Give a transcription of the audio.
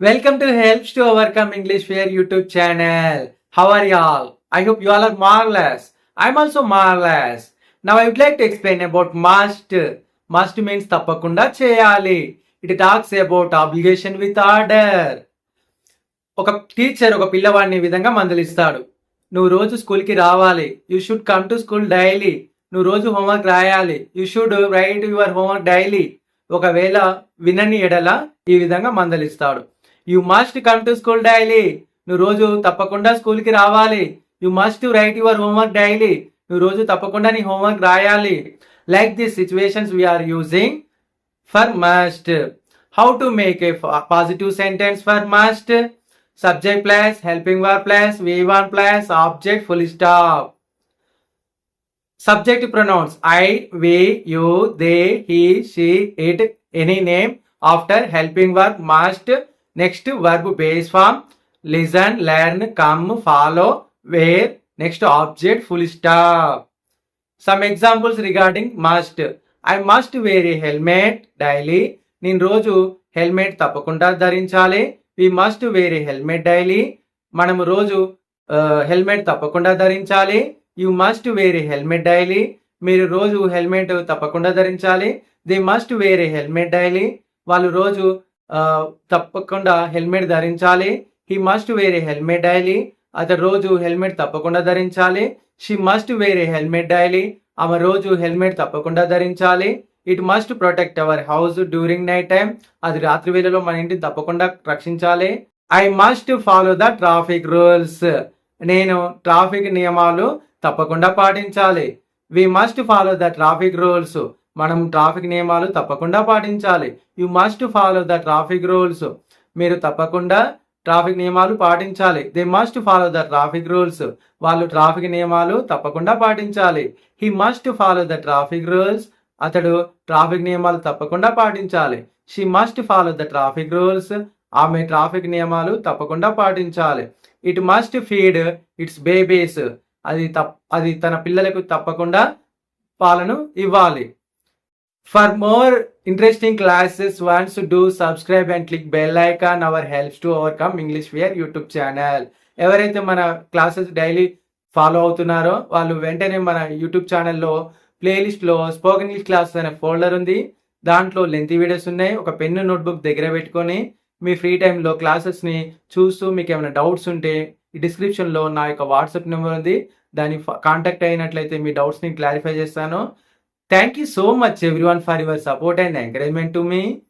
Welcome to help to overcome English fair YouTube channel how are all I hope you all are marvellous I'm also marvellous now I would like to explain about must must means తప్పకుండా చేయాలి. It talks about obligation with order ఒక teacher ఒక పిల్లవాడిని ఈ విధంగా మందలిస్తాడు. నువ్వు రోజు స్కూల్కి రావాలి. You should come to school daily నువ్వు రోజు హోంవర్క్ రాయాలి. You should write your homework daily ఒకవేళ వినని ఎడల ఈ విధంగా మందలిస్తాడు. You must come to school daily. నువ్వు రోజు తప్పకుండా స్కూల్కి రావాలి. You must write your homework daily. నువ్వు రోజు తప్పకుండా నీ హోంవర్క్ రాయాలి. Like this situations we are using for must. How to make a positive sentence for must. Subject plus helping verb plus V one plus object full stop. Subject pronouns I we you they he she it any name after helping verb must next verb base form listen learn come follow wear next object full stop some examples regarding must I must wear a helmet daily నేను రోజు helmet తప్పకుండా ధరించాలి. We must wear a helmet daily మనము రోజు helmet తప్పకుండా ధరించాలి. You must wear a helmet daily మీరు రోజు హెల్మెట్ తప్పకుండా ధరించాలి. They must wear a helmet daily వాళ్ళు రోజు తప్పకుండా హెల్మెట్ ధరించాలి. He must wear a helmet daily అతడు రోజు హెల్మెట్ తప్పకుండా ధరించాలి. She must wear a helmet daily ఆమె రోజు హెల్మెట్ తప్పకుండా ధరించాలి. It must protect our house during night time అది రాత్రి వేళలో మన ఇంటిని తప్పకుండా రక్షించాలి. I must follow the traffic rules నేను ట్రాఫిక్ నియమాలు తప్పకుండా పాటించాలి. We must follow the traffic rules మనం ట్రాఫిక్ నియమాలు తప్పకుండా పాటించాలి. You must follow the traffic rules మీరు తప్పకుండా ట్రాఫిక్ నియమాలు పాటించాలి. They must follow the traffic rules వాళ్ళు ట్రాఫిక్ నియమాలు తప్పకుండా పాటించాలి. He must follow the traffic rules అతడు ట్రాఫిక్ నియమాలు తప్పకుండా పాటించాలి. She must follow the traffic rules ఆమె ట్రాఫిక్ నియమాలు తప్పకుండా పాటించాలి. It must feed its babies అది తప్ అది తన పిల్లలకు తప్పకుండా పాలను ఇవ్వాలి. For more interesting classes once do subscribe and click bell icon our helps to overcome English we're YouTube channel ఎవరైతే మన క్లాసెస్ డైలీ ఫాలో అవుతున్నారో వాళ్ళు వెంటనే మన యూట్యూబ్ ఛానల్లో ప్లేలిస్ట్లో స్పోకెన్ ఇంగ్లీష్ క్లాసెస్ అనే ఫోల్డర్ ఉంది. దాంట్లో లెంతీ వీడియోస్ ఉన్నాయి. ఒక పెన్ను నోట్బుక్ దగ్గర పెట్టుకొని మీ ఫ్రీ టైంలో క్లాసెస్ని చూస్తూ మీకు ఏమైనా డౌట్స్ ఉంటే డిస్క్రిప్షన్లో నా యొక్క వాట్సాప్ నెంబర్ ఉంది. దాన్ని కాంటాక్ట్ అయినట్లయితే మీ డౌట్స్ని క్లారిఫై చేస్తాను. Thank you so much everyone for your support and encouragement to me.